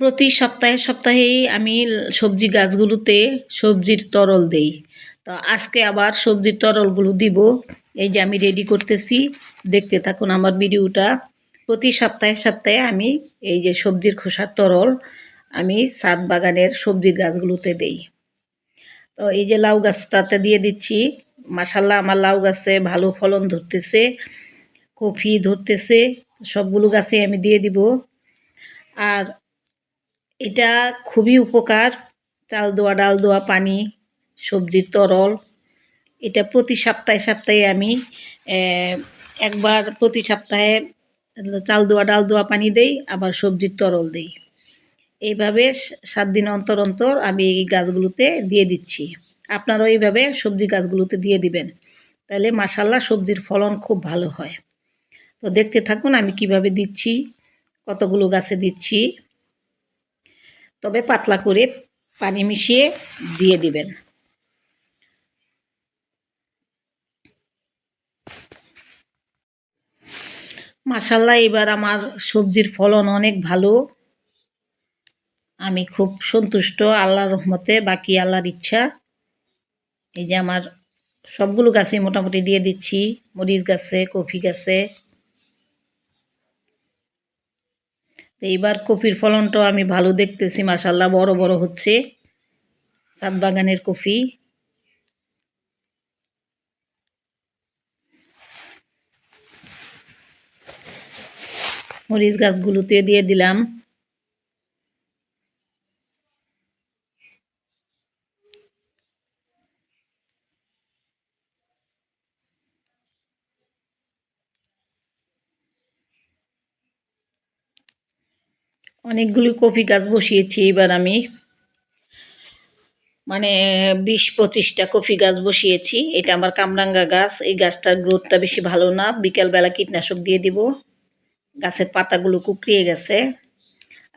প্রতি সপ্তাহে সপ্তাহেই আমি সবজি গাছগুলোতে সবজির তরল দেই। তো আজকে আবার সবজির তরলগুলো দিব। এই যে আমি রেডি করতেছি। দেখতে থাকুন আমার ভিডিওটা। প্রতি সপ্তাহে সপ্তাহে আমি এই যে সবজির খোসার তরল আমি সাত বাগানের সবজির গাছগুলোতে দেই। তো এই যে লাউ গাছটাতে দিয়ে দিচ্ছি। মাসাল্লাহ আমার লাউ গাছে ভালো ফলন ধরতেছে, কফি ধরতেছে, সবগুলো গাছে আমি দিয়ে দিব। আর এটা খুবই উপকার। চাল দোয়া, ডাল দোয়া, পানি, সবজির তরল। এটা প্রতি সপ্তাহে সপ্তাহে আমি একবার প্রতি সপ্তাহে চাল দোয়া, ডাল দোয়া, পানি দেই, আবার সবজির তরল দেই। এইভাবে সাত দিন অন্তর অন্তর আমি এই গাছগুলোতে দিয়ে দিচ্ছি। আপনারাও এইভাবে সবজি গাছগুলোতে দিয়ে দিবেন। তাহলে মাসাল্লাহ সবজির ফলন খুব ভালো হয়। তো দেখতে থাকুন আমি কীভাবে দিচ্ছি, কতগুলো গাছে দিচ্ছি। তবে পাতলা করে পানি মিশিয়ে দিয়ে দিবেন। মাসাল্লাহ এবার আমার সবজির ফলন অনেক ভালো। আমি খুব সন্তুষ্ট, আল্লাহর রহমতে, বাকি আল্লাহর ইচ্ছা। এই যে আমার সবগুলো গাছে মোটামুটি দিয়ে দিচ্ছি, মরিচ গাছে, কফি গাছে। এইবার কপির ফলনটাও আমি ভালো দেখতেছি মাসাল্লাহ বড় বড় হচ্ছে। সাত বাগানের কফি মরিচ গাছগুলোতে দিয়ে দিলাম। অনেকগুলি কপি গাছ বসিয়েছি, এবার আমি মানে বিশ পঁচিশটা কফি গাছ বসিয়েছি। এটা আমার কামরাঙ্গা গাছ, এই গাছটার গ্রোথটা বেশি ভালো না। বিকালবেলা কীটনাশক দিয়ে দিব। গাছের পাতাগুলো কুকড়িয়ে গেছে।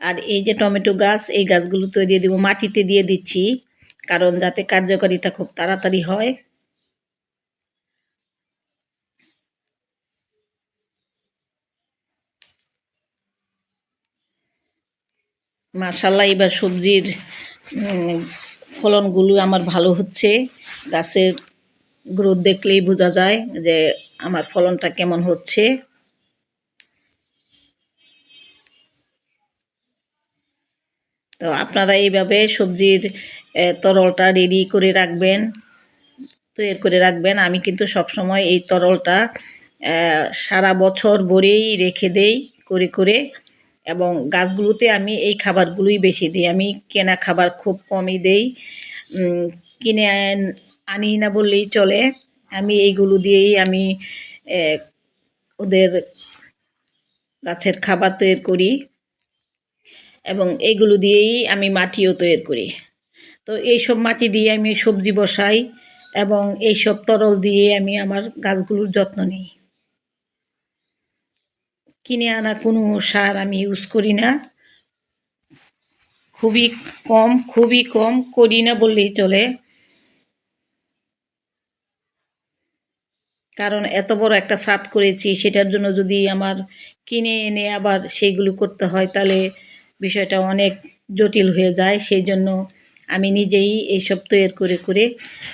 আর এই যে টমেটো গাছ, এই গাছগুলো তো দিয়ে দিব, মাটিতে দিয়ে দিচ্ছি, কারণ যাতে কার্যকারিতা খুব তাড়াতাড়ি হয়। মাশাল্লাহ এবার সবজির ফলনগুলো আমার ভালো হচ্ছে। গাছের গ্রোথ দেখলেই বোঝা যায় যে আমার ফলনটা কেমন হচ্ছে। তো আপনারা এইভাবে সবজির তরলটা রেডি করে রাখবেন, তৈরি করে রাখবেন। আমি কিন্তু সবসময় এই তরলটা সারা বছর ভরেই রেখে দেই, করে করে। এবং গাছগুলোতে আমি এই খাবারগুলোই বেশি দিই। আমি কেনা খাবার খুব কমই দেই। কিনে আনি না বললেই চলে। আমি এইগুলো দিয়েই আমি ওদের গাছের খাবার তৈরি করি এবং এইগুলো দিয়েই আমি মাটিও তৈরি করি। তো এইসব মাটি দিয়ে আমি সবজি বসাই এবং এইসব তরল দিয়ে আমি আমার গাছগুলোর যত্ন নিই। কিনে আনা কোনো সার আমি ইউজ করি না। খুবই কম খুবই কম করি না বললেই চলে। কারণ এত বড় একটা সাত করেছি, সেটার জন্য যদি আমার কিনে এনে আবার সেইগুলো করতে হয়, তাহলে বিষয়টা অনেক জটিল হয়ে যায়। সেই জন্য আমি নিজেই এইসব তৈরি করে করে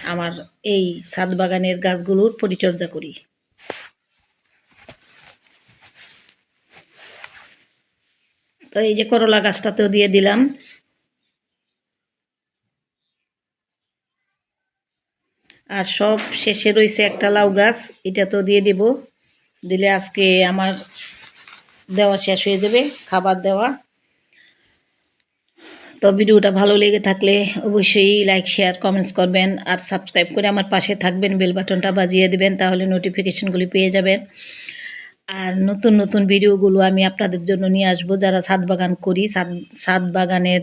আমার এই সাত বাগানের গাছগুলোর পরিচর্যা করি। তো এই যে করলা গাছটাতেও দিয়ে দিলাম। আর সব শেষে রয়েছে একটা লাউ গাছ এটা তো দিয়ে দিব। দিলে আজকে আমার দেওয়া শেষ হয়ে যাবে, খাবার দেওয়া। তো ভিডিওটা ভালো লেগে থাকলে অবশ্যই লাইক শেয়ার কমেন্টস করবেন আর সাবস্ক্রাইব করে আমার পাশে থাকবেন বেল বাটনটা বাজিয়ে দেবেন, তাহলে নোটিফিকেশনগুলি পেয়ে যাবেন। আর নতুন নতুন ভিডিওগুলো আমি আপনাদের জন্য নিয়ে আসব। যারা ছাদ বাগান করি, ছাদ ছাদ বাগানের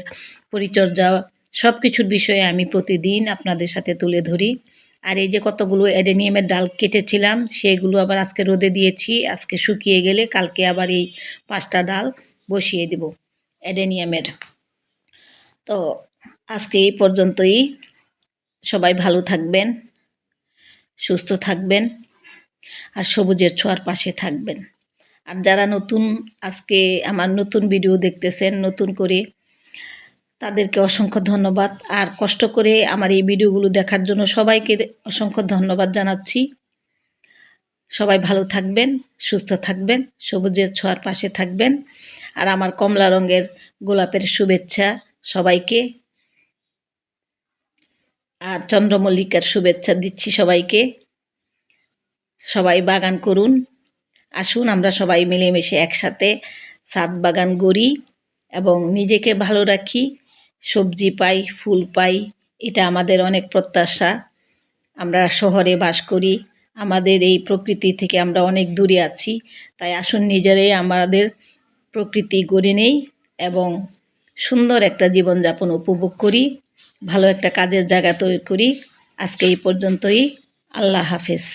পরিচর্যা সব কিছুর বিষয়ে আমি প্রতিদিন আপনাদের সাথে তুলে ধরি। আর এই যে কতগুলো অ্যাডেনিয়ামের ডাল কেটেছিলাম, সেগুলো আবার আজকে রোদে দিয়েছি। আজকে শুকিয়ে গেলে কালকে আবার এই পাঁচটা ডাল বসিয়ে দেব অ্যাডেনিয়ামের। তো আজকে এই পর্যন্তই। সবাই ভালো থাকবেন, সুস্থ থাকবেন। আর সবুজের ছোঁয়ার পাশে থাকবেন। আর যারা নতুন, আজকে আমার নতুন ভিডিও দেখতেছেন, নতুন করে, তাদেরকে অসংখ্য ধন্যবাদ। আর কষ্ট করে আমার এই ভিডিওগুলো দেখার জন্য সবাইকে অসংখ্য ধন্যবাদ জানাচ্ছি। সবাই ভালো থাকবেন, সুস্থ থাকবেন, সবুজের ছোঁয়ার পাশে থাকবেন। আর আমার কমলা রঙের গোলাপের শুভেচ্ছা সবাইকে। আর চন্দ্রমল্লিকার শুভেচ্ছা দিচ্ছি সবাইকে। সবাই বাগান করুন। আসুন, আমরা সবাই মিলেমিশে একসাথে ছাদ বাগান গড়ি এবং নিজেকে ভালো রাখি। সবজি পাই, ফুল পাই, এটা আমাদের অনেক প্রত্যাশা। আমরা শহরে বাস করি, আমাদের এই প্রকৃতি থেকে আমরা অনেক দূরে আছি, তাই আসুন নিজেরাই আমাদের প্রকৃতি গড়ে নেই এবং সুন্দর একটা জীবনযাপন উপভোগ করি, ভালো একটা কাজের জায়গা তৈরি করি। আজকে এই পর্যন্তই, আল্লাহ হাফেজ।